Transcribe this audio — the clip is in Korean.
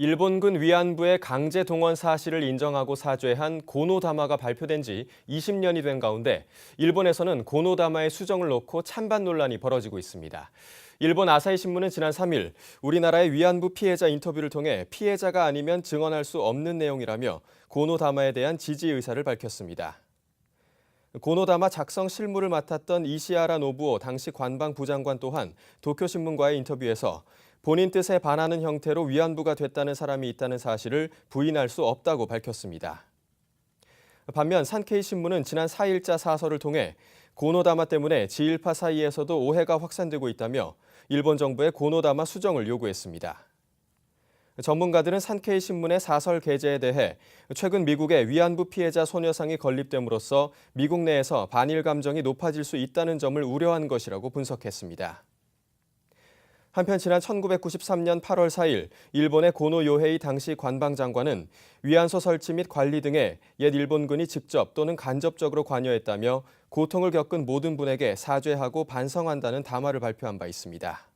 일본군 위안부의 강제 동원 사실을 인정하고 사죄한 고노다마가 발표된 지 20년이 된 가운데 일본에서는 고노다마의 수정을 놓고 찬반 논란이 벌어지고 있습니다. 일본 아사히 신문은 지난 3일 우리나라의 위안부 피해자 인터뷰를 통해 피해자가 아니면 증언할 수 없는 내용이라며 고노다마에 대한 지지 의사를 밝혔습니다. 고노다마 작성 실무를 맡았던 이시아라 노부오 당시 관방부장관 또한 도쿄신문과의 인터뷰에서 본인 뜻에 반하는 형태로 위안부가 됐다는 사람이 있다는 사실을 부인할 수 없다고 밝혔습니다. 반면 산케이 신문은 지난 4일자 사설을 통해 고노다마 때문에 지일파 사이에서도 오해가 확산되고 있다며 일본 정부의 고노다마 수정을 요구했습니다. 전문가들은 산케이 신문의 사설 게재에 대해 최근 미국의 위안부 피해자 소녀상이 건립됨으로써 미국 내에서 반일 감정이 높아질 수 있다는 점을 우려한 것이라고 분석했습니다. 한편 지난 1993년 8월 4일 일본의 고노 요헤이 당시 관방장관은 위안소 설치 및 관리 등에 옛 일본군이 직접 또는 간접적으로 관여했다며 고통을 겪은 모든 분에게 사죄하고 반성한다는 담화를 발표한 바 있습니다.